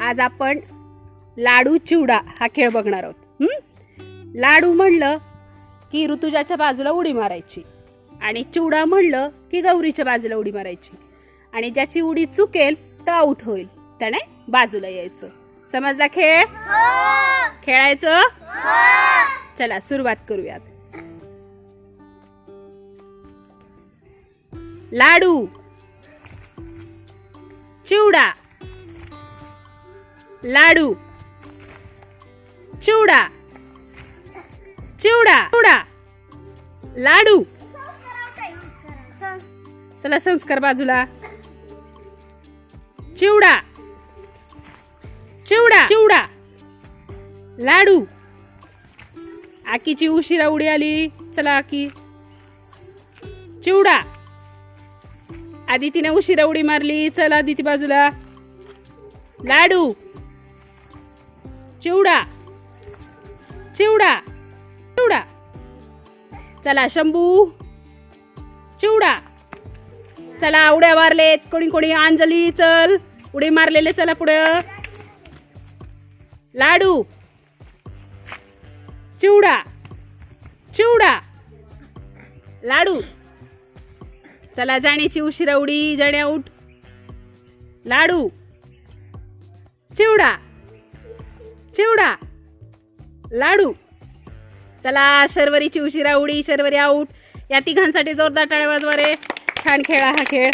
आज आपण लाडू चिवडा हा खेळ बघणार आहोत. हं? लाडू म्हणलं की ऋतुजाच्या बाजूला उडी मारायची आणि चिवडा म्हणलं की गौरीच्या बाजूला उडी मारायची. आणि ज्याची उडी चुकेल तर आऊट होईल. त्याने बाजूला यायचं. समजला खेळ? खेळायचं? चला सुरुवात करूयात. लाडू चिवडा लाडू. चिवडा. चिवडा. चिवडा. लाडू. चला संस्कार बाजूला. चिवडा. चिवडा. चिवडा. लाडू. आकीची उशिरा उडी आली. चला आकी. चिवडा. आदितीने उशिरा उडी मारली. चला आदिती बाजूला. लाडू. चिवडा. चिवडा. चिवडा. चला शंभू. चिवडा. चला उड्या मारलेत. कोणी कोणी अंजली चल. उडी मारलेले चला पुढं. लाडू. चिवडा. चिवडा. लाडू. चला जाण्याची उशिरा उडी. जाण्या उठ. लाडू. चिवडा. चिवडा लाडू. चला शर्वरीची उशिरा उडी शर्वरी आऊट या तिघांसाठी जोरदार टाळ्या वाजवा रे. छान खेळा हा खेळ.